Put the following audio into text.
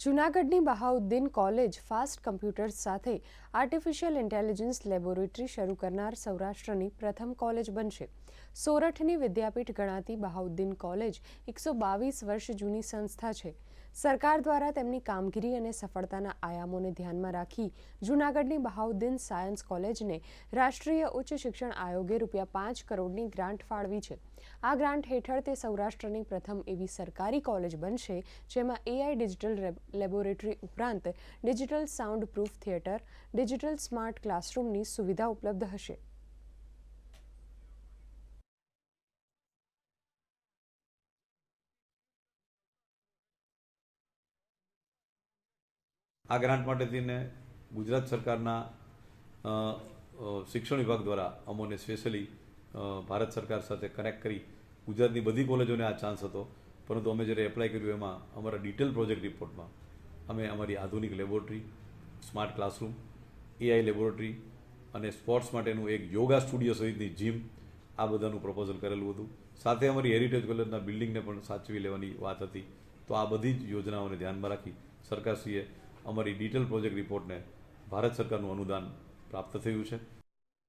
જૂનાગઢની Bahauddin college fast computers સાથે artificial intelligence laboratory શરૂ કરનાર સૌરાષ્ટ્રની પ્રથમ કોલેજ બનશે. સોરઠની વિદ્યાપીઠ ગણાતી બહાઉદ્દીન કોલેજ એકસો બાવીસ વર્ષ જૂની સંસ્થા છે. સરકાર દ્વારા તેમની કામગીરી અને સફળતાના આયામોને ધ્યાનમાં રાખી જૂનાગઢની બહાઉદ્દીન સાયન્સ કોલેજને રાષ્ટ્રીય ઉચ્ચ શિક્ષણ આયોગે રૂપિયા પાંચ કરોડની ગ્રાન્ટ ફાળવી છે. આ ગ્રાન્ટ હેઠળ તે સૌરાષ્ટ્રની પ્રથમ એવી સરકારી કોલેજ બનશે, જેમાં એઆઈ ડિજિટલ લેબોરેટરી ઉપરાંત digital sound proof theatre, digital smart ક્લાસરૂમની સુવિધા ઉપલબ્ધ હશે. આ ગ્રાન્ટ માટે થઈને ગુજરાત સરકારના શિક્ષણ વિભાગ દ્વારા અમોને સ્પેશિયલી ભારત સરકાર સાથે કનેક્ટ કરી ગુજરાતની બધી કોલેજોને આ ચાન્સ હતો. પરંતુ અમે જ્યારે એપ્લાય કર્યું એમાં અમારા ડિટેલ પ્રોજેક્ટ રિપોર્ટમાં અમે અમારી આધુનિક laboratory smart classroom AI laboratory અને સ્પોર્ટ્સ માટેનું એક યોગા સ્ટુડિયો સહિતની જીમ આ બધાનું પ્રપોઝલ કરેલું હતું. સાથે અમારી હેરિટેજ કોલેજના બિલ્ડિંગને પણ સાચવી લેવાની વાત હતી. તો આ બધી જ યોજનાઓને ધ્યાનમાં રાખી સરકારશ્રીએ અમારી ડિટેલ પ્રોજેક્ટ રિપોર્ટને ભારત સરકારનું અનુદાન પ્રાપ્ત થયું છે.